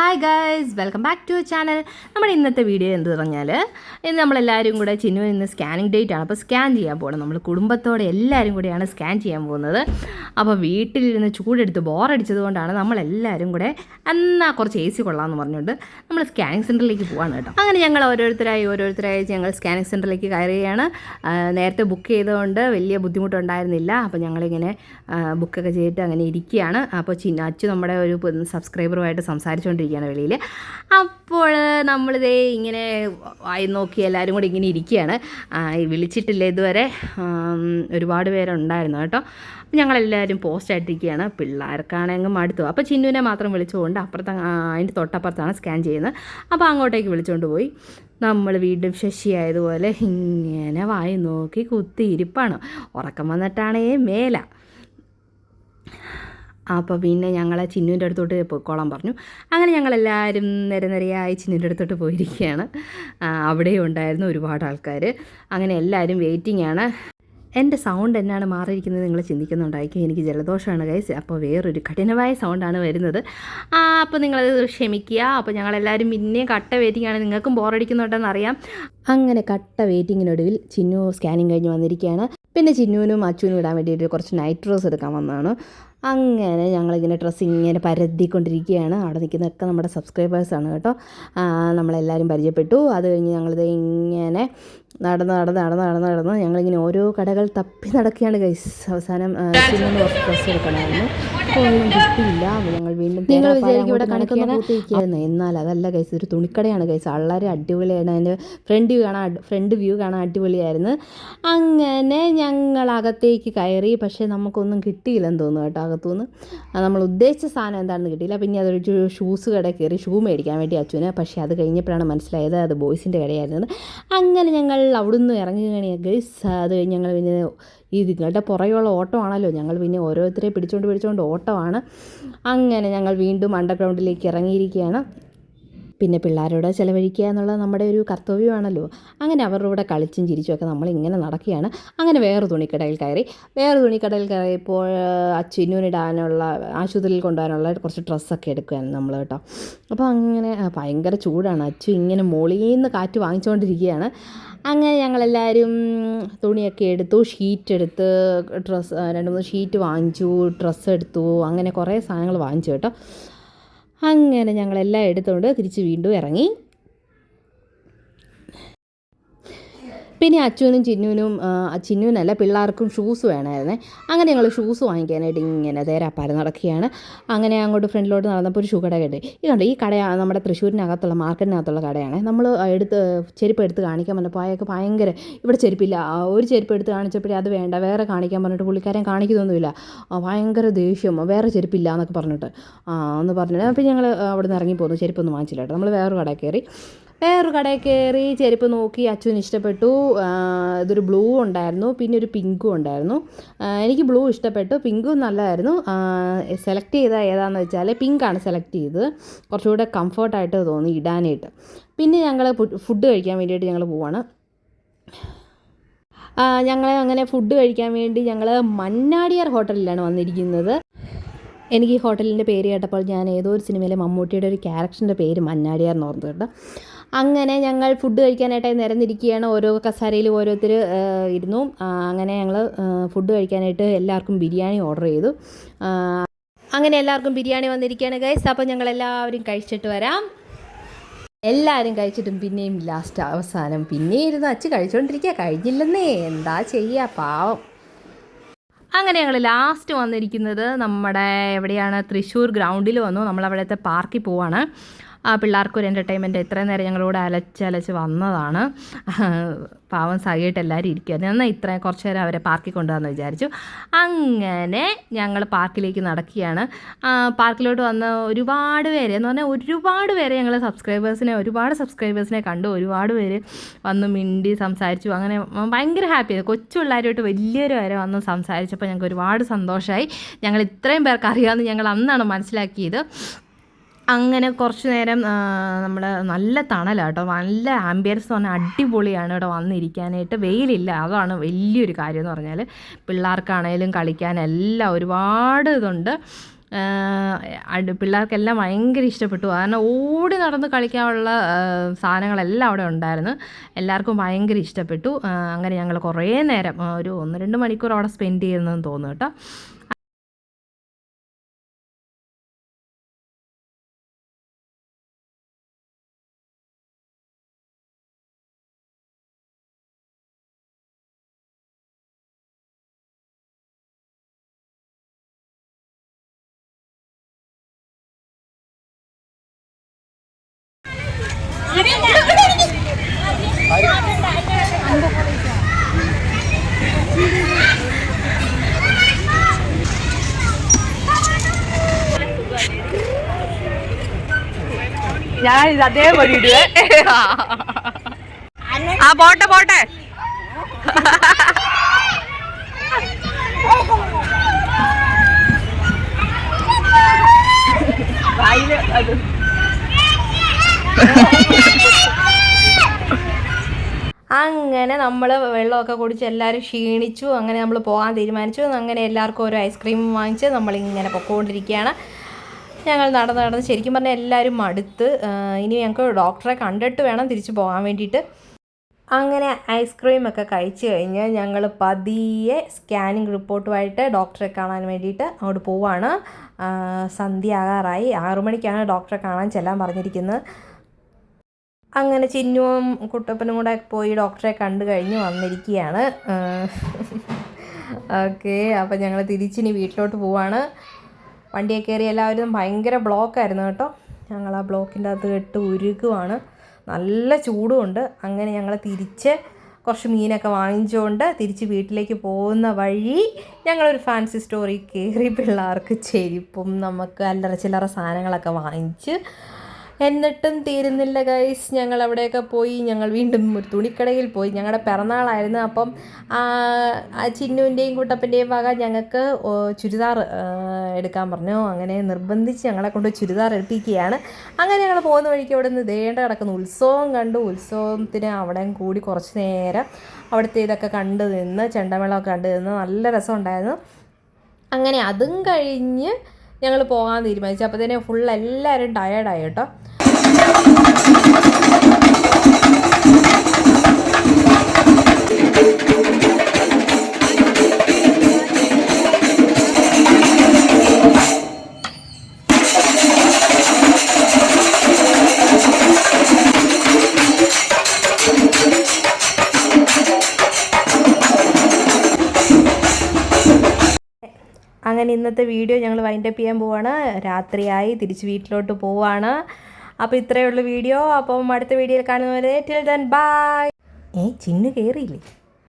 Hi guys welcome back to channel നമ്മുടെ ഇന്നത്തെ video എന്ത് പറഞ്ഞാൽ ഇന്ന് നമ്മളെല്ലാവരും കൂടെ ചിന്നു ഇന്ന് സ്കാനിങ് ഡേറ്റ് ആണ്. അപ്പോൾ സ്കാൻ ചെയ്യാൻ പോകണം നമ്മൾ കുടുംബത്തോടെ എല്ലാവരും കൂടെയാണ് സ്കാൻ ചെയ്യാൻ പോകുന്നത്. അപ്പോൾ വീട്ടിലിരുന്ന് ചൂടെടുത്ത് ബോറടിച്ചത് കൊണ്ടാണ് നമ്മളെല്ലാവരും കൂടെ എന്നാൽ കുറച്ച് എ സി കൊള്ളാമെന്ന് പറഞ്ഞുകൊണ്ട് നമ്മൾ സ്കാനിങ് സെന്ററിലേക്ക് പോവാണ് കേട്ടോ. അങ്ങനെ ഞങ്ങൾ ഓരോരുത്തരായി ഓരോരുത്തരായി ഞങ്ങൾ സ്കാനിങ് സെന്ററിലേക്ക് കയറുകയാണ് നേരത്തെ ബുക്ക് ചെയ്തുകൊണ്ട് വലിയ ബുദ്ധിമുട്ടുണ്ടായിരുന്നില്ല. അപ്പോൾ ഞങ്ങളിങ്ങനെ ബുക്കൊക്കെ ചെയ്തിട്ട് അങ്ങനെ ഇരിക്കുകയാണ്. അപ്പോൾ ചിന്ന അച്ചു നമ്മുടെ ഒരു സബ്സ്ക്രൈബറുമായിട്ട് സംസാരിച്ചുകൊണ്ടിരിക്കുകയാണ് വെളിയിൽ. അപ്പോൾ നമ്മളിതേ ഇങ്ങനെ വായി നോക്കി എല്ലാവരും കൂടി ഇങ്ങനെ ഇരിക്കുകയാണ്. വിളിച്ചിട്ടില്ല ഇതുവരെ. ഒരുപാട് പേരുണ്ടായിരുന്നു കേട്ടോ. ഞങ്ങളെല്ലാവരും പോസ്റ്റ് ആയിട്ടിരിക്കുകയാണ്. പിള്ളേർക്കാണെങ്കിൽ മടുത്തു അപ്പോൾ ചിന്നുവിനെ മാത്രം വിളിച്ചുകൊണ്ട് അപ്പുറത്ത് അതിന്റെ തൊട്ടപ്പുറത്താണ് സ്കാൻ ചെയ്യുന്നത്. അപ്പോൾ അങ്ങോട്ടേക്ക് വിളിച്ചുകൊണ്ട് പോയി. നമ്മൾ വീണ്ടും ശശിയായതുപോലെ ഇങ്ങനെ വായി നോക്കി കുത്തിയിരിപ്പാണ്. ഉറക്കം വന്നിട്ടാണേ മേല. അപ്പോൾ പിന്നെ ഞങ്ങളെ ചിന്നുവിന്റെ അടുത്തോട്ട് പോയിക്കോളാൻ പറഞ്ഞു. അങ്ങനെ ഞങ്ങളെല്ലാവരും നിര നിരയായി ചിന്നുവിന്റെ അടുത്തോട്ട് പോയിരിക്കുകയാണ്. അവിടെ അവിടെയും ഉണ്ടായിരുന്നു ഒരുപാട് ആൾക്കാർ അങ്ങനെ എല്ലാവരും വെയിറ്റിംഗ് ആണ്. എന്റെ സൗണ്ട് എന്നാണ് മാറിയിരിക്കുന്നത് നിങ്ങൾ ചിന്തിക്കുന്നുണ്ടായിരിക്കും. എനിക്ക് ജലദോഷമാണ് കൈസ് അപ്പോൾ വേറൊരു കഠിനമായ സൗണ്ടാണ് വരുന്നത്. അപ്പോൾ നിങ്ങളത് ക്ഷമിക്കുക. അപ്പോൾ ഞങ്ങളെല്ലാവരും പിന്നെയും കട്ട വെയിറ്റിംഗ് ആണ്. നിങ്ങൾക്കും ബോറടിക്കുന്നുണ്ടെന്ന് അറിയാം. അങ്ങനെ കട്ട വെയിറ്റിങ്ങിനൊടുവിൽ ചിന്നു സ്കാനിങ് കഴിഞ്ഞ് വന്നിരിക്കുകയാണ്. പിന്നെ ചിന്നുവിനും അച്ചുവിനും ഇടാൻ വേണ്ടിയിട്ട് കുറച്ച് നൈറ്റ് എടുക്കാൻ വന്നതാണ്. അങ്ങനെ ഞങ്ങളിങ്ങനെ ഡ്രസ്സ് ഇങ്ങനെ പരത്തിക്കൊണ്ടിരിക്കുകയാണ് അവിടെ നിൽക്കുന്നതൊക്കെ നമ്മുടെ സബ്സ്ക്രൈബേഴ്സാണ് കേട്ടോ. നമ്മളെല്ലാവരും പരിചയപ്പെട്ടു. അത് കഴിഞ്ഞ് ഞങ്ങളിത് ഇങ്ങനെ നടന്ന് നടന്ന് നടന്ന് നടന്ന് നടന്ന് ഞങ്ങളിങ്ങനെ ഓരോ കടകൾ തപ്പി നടക്കുകയാണ് ഗൈസ് അവസാനം സിനിമ ഡ്രസ് എടുക്കണമായിരുന്നു. അപ്പോൾ ഒന്നും കിട്ടിയില്ല. ഞങ്ങൾ വീണ്ടും നിങ്ങൾ വിചാരിക്കും ഇവിടെ കണക്കൊന്നും പൂത്തിരിക്കുകയായിരുന്നു എന്നാൽ അതല്ല ഗൈസ് ഒരു തുണിക്കടയാണ് ഗൈസ് വളരെ അടിപൊളിയാണ് അതിന്റെ ഫ്രണ്ട് വ്യൂ കാണാൻ ഫ്രണ്ട് വ്യൂ കാണാൻ അടിപൊളിയായിരുന്നു. അങ്ങനെ ഞങ്ങൾ അകത്തേക്ക് കയറി. പക്ഷേ നമുക്കൊന്നും കിട്ടിയില്ലെന്ന് തോന്നുന്നു കേട്ടോ അകത്തുനിന്ന്. നമ്മൾ ഉദ്ദേശിച്ച സാധനം എന്താണെന്ന് കിട്ടിയില്ല. പിന്നെ അതൊരു ഷൂസ് കട കയറി ഷൂ മേടിക്കാൻ വേണ്ടി അച്ഛന്. പക്ഷേ അത് കഴിഞ്ഞപ്പോഴാണ് മനസ്സിലായത് അത് ബോയ്സിന്റെ കടയായിരുന്നത്. അങ്ങനെ ഞങ്ങൾ അവിടുന്ന് ഇറങ്ങി കഴിഞ്ഞാൽ ഗൈസ് അത് കഴിഞ്ഞ് ഞങ്ങൾ പിന്നെ ഈ നിങ്ങളുടെ പുറകെയുള്ള ഓട്ടമാണല്ലോ ഞങ്ങൾ പിന്നെ ഓരോരുത്തരെ പിടിച്ചുകൊണ്ട് പിടിച്ചുകൊണ്ട് ഓട്ടമാണ് അങ്ങനെ ഞങ്ങൾ വീണ്ടും അണ്ടർഗ്രൗണ്ടിലേക്ക് ഇറങ്ങിയിരിക്കുകയാണ്. പിന്നെ പിള്ളേരോട് ചിലവഴിക്കുക എന്നുള്ളത് നമ്മുടെ ഒരു കർത്തവ്യമാണല്ലോ. അങ്ങനെ അവരുടെ കൂടെ കളിച്ചും ചിരിച്ചുമൊക്കെ നമ്മളിങ്ങനെ നടക്കുകയാണ്. അങ്ങനെ വേറെ തുണിക്കടയിൽ കയറി. വേറെ തുണിക്കടയിൽ കയറിയപ്പോൾ അച്ഛനൂനിടാനുള്ള ആശുപത്രിയിൽ കൊണ്ടുപോകാനുള്ള കുറച്ച് ഡ്രസ്സൊക്കെ എടുക്കുകയാണ് നമ്മൾ കേട്ടോ. അപ്പോൾ അങ്ങനെ ഭയങ്കര ചൂടാണ്. അച്ഛൻ ഇങ്ങനെ മുകളിൽ നിന്ന് കാറ്റ് വാങ്ങിച്ചുകൊണ്ടിരിക്കുകയാണ് അങ്ങനെ ഞങ്ങളെല്ലാവരും തുണിയൊക്കെ എടുത്തു ഷീറ്റ് എടുത്ത് ഡ്രസ്സ് രണ്ട് മൂന്ന് ഷീറ്റ് വാങ്ങിച്ചു ഡ്രസ്സ് എടുത്തു അങ്ങനെ കുറേ സാധനങ്ങൾ വാങ്ങിച്ചു കേട്ടോ. അങ്ങനെ ഞങ്ങളെല്ലാം എടുത്തുകൊണ്ട് തിരിച്ച് വീണ്ടും ഇറങ്ങി. പിന്നെ അച്ചുവിനും ചിന്നുവിനും ചിന്നുവിനല്ല പിള്ളേർക്കും ഷൂസ് വേണമായിരുന്നേ. അങ്ങനെ ഞങ്ങൾ ഷൂസ് വാങ്ങിക്കാനായിട്ട് ഇങ്ങനെ തേരാപ്പാരം നടക്കുകയാണ്. അങ്ങനെ അങ്ങോട്ട് ഫ്രണ്ടിലോട്ട് നടന്നപ്പോൾ ഒരു ഷൂ കട കണ്ടോ. ഈ കട നമ്മുടെ തൃശ്ശൂരിനകത്തുള്ള മാർക്കറ്റിനകത്തുള്ള കടയാണ്. നമ്മൾ എടുത്ത് ചെരുപ്പ് എടുത്ത് കാണിക്കാൻ പറഞ്ഞപ്പോൾ അയാൾക്ക് ഭയങ്കര ഇവിടെ ചെരുപ്പില്ല. ഒരു ചെരുപ്പ് എടുത്ത് കാണിച്ചപ്പോഴേ അത് വേണ്ട വേറെ കാണിക്കാൻ പറഞ്ഞിട്ട് പുള്ളിക്കാരൻ കാണിക്കുന്നൊന്നുമില്ല. ഭയങ്കര ദേഷ്യം വേറെ ചെരുപ്പില്ല എന്നൊക്കെ പറഞ്ഞിട്ട്. എന്ന് പറഞ്ഞിട്ട് അപ്പോൾ ഞങ്ങൾ അവിടെ നിന്ന് ഇറങ്ങി പോകുന്നു ചെരുപ്പൊന്നും വാങ്ങിച്ചില്ല കേട്ടോ നമ്മൾ വേറൊരു കട കയറി. വേറൊരു കടയിൽ കയറി ചെരുപ്പ് നോക്കി അച്ഛന് ഇഷ്ടപ്പെട്ടു. ഇതൊരു ബ്ലൂ ഉണ്ടായിരുന്നു പിന്നെ ഒരു പിങ്കും ഉണ്ടായിരുന്നു. എനിക്ക് ബ്ലൂ ഇഷ്ടപ്പെട്ടു പിങ്കും നല്ലതായിരുന്നു. സെലക്ട് ചെയ്ത ഏതാണെന്ന് വെച്ചാൽ പിങ്കാണ് സെലക്ട് ചെയ്തത്. കുറച്ചുകൂടെ കംഫർട്ടായിട്ട് തോന്നി ഇടാനായിട്ട്. പിന്നെ ഞങ്ങൾ ഫുഡ് കഴിക്കാൻ വേണ്ടിയിട്ട് ഞങ്ങൾ പോവാണ്. ഞങ്ങൾ അങ്ങനെ ഫുഡ് കഴിക്കാൻ വേണ്ടി ഞങ്ങൾ മന്നാടിയാർ ഹോട്ടലിലാണ് വന്നിരിക്കുന്നത്. എനിക്ക് ഈ ഹോട്ടലിന്റെ പേര് കേട്ടപ്പോൾ ഞാൻ ഏതോ ഒരു സിനിമയിലെ മമ്മൂട്ടിയുടെ ഒരു ക്യാരക്ടറിന്റെ പേര് മന്നാടിയാർ എന്ന് ഓർമ്മ കേട്ടോ അങ്ങനെ ഞങ്ങൾ ഫുഡ് കഴിക്കാനായിട്ടായി നിരന്നിരിക്കുകയാണ്. ഓരോ കസാരയിൽ ഓരോരുത്തർ ഇരുന്നു. അങ്ങനെ ഞങ്ങൾ ഫുഡ് കഴിക്കാനായിട്ട് എല്ലാവർക്കും ബിരിയാണി ഓർഡർ ചെയ്തു. അങ്ങനെ എല്ലാവർക്കും ബിരിയാണി വന്നിരിക്കുകയാണ് ഗൈസ് അപ്പോൾ ഞങ്ങൾ എല്ലാവരും കഴിച്ചിട്ട് വരാം. എല്ലാവരും കഴിച്ചിട്ടും പിന്നെയും ലാസ്റ്റ് അവസാനം പിന്നെയും ഇരുന്ന് അച്ച് കഴിച്ചുകൊണ്ടിരിക്കുക കഴിഞ്ഞില്ലെന്നേ. എന്താ ചെയ്യുക പാവം. അങ്ങനെ ഞങ്ങൾ ലാസ്റ്റ് വന്നിരിക്കുന്നത് നമ്മുടെ എവിടെയാണ്? തൃശ്ശൂർ ഗ്രൗണ്ടിൽ വന്നു. നമ്മൾ അവിടുത്തെ പാർക്കിൽ പോവാണ്. ആ പിള്ളേർക്കൊരു എന്റർടൈൻമെന്റ് ഇത്രയും നേരം ഞങ്ങളോട് അലച്ച് അലച്ച് വന്നതാണ്. പാവം സഹിയായിട്ട് എല്ലാവരും ഇരിക്കുകയായിരുന്നു എന്നാൽ ഇത്രയും കുറച്ച് നേരം അവരെ പാർക്കിൽ കൊണ്ടുവന്ന് വിചാരിച്ചു. അങ്ങനെ ഞങ്ങൾ പാർക്കിലേക്ക് നടക്കുകയാണ്. പാർക്കിലോട്ട് വന്ന ഒരുപാട് പേര് എന്ന് പറഞ്ഞാൽ ഒരുപാട് പേരെ ഞങ്ങൾ സബ്സ്ക്രൈബേഴ്സിനെ ഒരുപാട് സബ്സ്ക്രൈബേഴ്സിനെ കണ്ടു. ഒരുപാട് പേര് വന്ന് മിണ്ടി സംസാരിച്ചു. അങ്ങനെ ഭയങ്കര ഹാപ്പിയായി കൊച്ചു പിള്ളേരുമായിട്ട് വലിയൊരു വരെ വന്ന് സംസാരിച്ചപ്പോൾ ഞങ്ങൾക്ക് ഒരുപാട് സന്തോഷമായി ഞങ്ങൾ ഇത്രയും പേർക്ക് അറിയാമെന്ന് ഞങ്ങൾ അന്നാണ് മനസ്സിലാക്കിയത്. അങ്ങനെ കുറച്ചു നേരം നമ്മൾ നല്ല തണലാണ് കേട്ടോ നല്ല ആംബിയൻസ് എന്ന് പറഞ്ഞാൽ അടിപൊളിയാണ് ഇവിടെ വന്നിരിക്കാനായിട്ട്. വെയിലില്ല. അതാണ് വലിയൊരു കാര്യം എന്ന് പറഞ്ഞാൽ പിള്ളേർക്കാണേലും കളിക്കാനെല്ലാം ഒരുപാട് ഇതുണ്ട്. പിള്ളേർക്കെല്ലാം ഭയങ്കര ഇഷ്ടപ്പെട്ടു. കാരണം ഓടി നടന്ന് കളിക്കാനുള്ള സാധനങ്ങളെല്ലാം അവിടെ ഉണ്ടായിരുന്നു. എല്ലാവർക്കും ഭയങ്കര ഇഷ്ടപ്പെട്ടു. അങ്ങനെ ഞങ്ങൾ കുറേ നേരം ഒരു ഒന്ന് രണ്ട് മണിക്കൂർ അവിടെ സ്പെൻഡ് ചെയ്യുന്നതെന്ന് തോന്നുന്നു കേട്ടോ. ഞാൻ ഇത് ഇടുവേ ആ പോട്ടെ പോട്ടെ. അങ്ങനെ നമ്മൾ വെള്ളമൊക്കെ കുടിച്ച് എല്ലാവരും ക്ഷീണിച്ചു. അങ്ങനെ നമ്മൾ പോകാൻ തീരുമാനിച്ചു. അങ്ങനെ എല്ലാവർക്കും ഒരു ഐസ്ക്രീം വാങ്ങിച്ച് നമ്മൾ ഇങ്ങനെ പൊക്കോണ്ടിരിക്കുകയാണ്. ഞങ്ങൾ നടന്ന് നടന്ന് ശരിക്കും പറഞ്ഞാൽ എല്ലാവരും മടുത്ത് ഇനി ഞങ്ങൾക്ക് ഡോക്ടറെ കണ്ടിട്ട് വേണം തിരിച്ചു പോകാൻ വേണ്ടിയിട്ട്. അങ്ങനെ ഐസ്ക്രീം ഒക്കെ കഴിച്ചു കഴിഞ്ഞ് ഞങ്ങൾ പതിയെ സ്കാനിങ് റിപ്പോർട്ടുമായിട്ട് ഡോക്ടറെ കാണാൻ വേണ്ടിയിട്ട് അങ്ങോട്ട് പോവാണ്. സന്ധ്യ ആകാറായി ആറു മണിക്കാണ് ഡോക്ടറെ കാണാൻ ചെല്ലാൻ പറഞ്ഞിരിക്കുന്നത്. അങ്ങനെ ചിന്നുവും കുട്ടപ്പനും കൂടെ പോയി ഡോക്ടറെ കണ്ടു കഴിഞ്ഞ് വന്നിരിക്കുകയാണ്. ഓക്കെ. അപ്പം ഞങ്ങൾ തിരിച്ചിനി വീട്ടിലോട്ട് പോവാണ്. വണ്ടിയെ കയറി എല്ലാവരും ഭയങ്കര ബ്ലോക്കായിരുന്നു കേട്ടോ. ഞങ്ങൾ ആ ബ്ലോക്കിന്റെ അകത്ത് കെട്ട് ഉരുകുവാണ്. നല്ല ചൂടുമുണ്ട്. അങ്ങനെ ഞങ്ങൾ തിരിച്ച് കുറച്ച് മീനൊക്കെ വാങ്ങിച്ചുകൊണ്ട് തിരിച്ച് വീട്ടിലേക്ക് പോകുന്ന വഴി ഞങ്ങളൊരു ഫാൻസി സ്റ്റോറി കയറി പിള്ളേർക്ക് ചെരുപ്പും നമുക്ക് അല്ലറ ചില്ലറ സാധനങ്ങളൊക്കെ വാങ്ങിച്ച് എന്നിട്ടും തീരുന്നില്ല ഗൈസ് ഞങ്ങൾ അവിടെയൊക്കെ പോയി. ഞങ്ങൾ വീണ്ടും ഒരു തുണിക്കടയിൽ പോയി. ഞങ്ങളുടെ പിറന്നാളായിരുന്നു. അപ്പം ചിന്നുവിന്റെയും കുട്ടപ്പന്റെയും വക ഞങ്ങൾക്ക് ചുരിദാർ എടുക്കാൻ പറഞ്ഞു. അങ്ങനെ നിർബന്ധിച്ച് ഞങ്ങളെ കൊണ്ട് ചുരിദാർ എടുപ്പിക്കുകയാണ്. അങ്ങനെ ഞങ്ങൾ പോകുന്ന വഴിക്ക് അവിടെ നിന്ന് ദേണ്ട കിടക്കുന്നു. ഉത്സവം കണ്ടു. ഉത്സവത്തിന് അവിടെ കൂടി കുറച്ച് നേരം അവിടുത്തെ ഇതൊക്കെ കണ്ടു നിന്ന് ചെണ്ടമേളമൊക്കെ കണ്ടു നിന്ന് നല്ല രസമുണ്ടായിരുന്നു. അങ്ങനെ അതും കഴിഞ്ഞ് ഞങ്ങൾ പോകാൻ തീരുമാനിച്ചു. അപ്പോൾ തന്നെ ഫുൾ എല്ലാവരും ടയേർഡായി കേട്ടോ. അങ്ങനെ ഇന്നത്തെ വീഡിയോ ഞങ്ങൾ വൈൻഡപ്പ് ചെയ്യാൻ പോവാണ്. രാത്രിയായി തിരിച്ച് വീട്ടിലോട്ട് പോവാണ്. അപ്പോൾ ഇത്രയേ ഉള്ളൂ വീഡിയോ. അപ്പം അടുത്ത വീഡിയോയിൽ കാണുന്നവരെ ടിൽ ദൻ ബായ് ഏ ചിന്നു കയറിയില്ലേ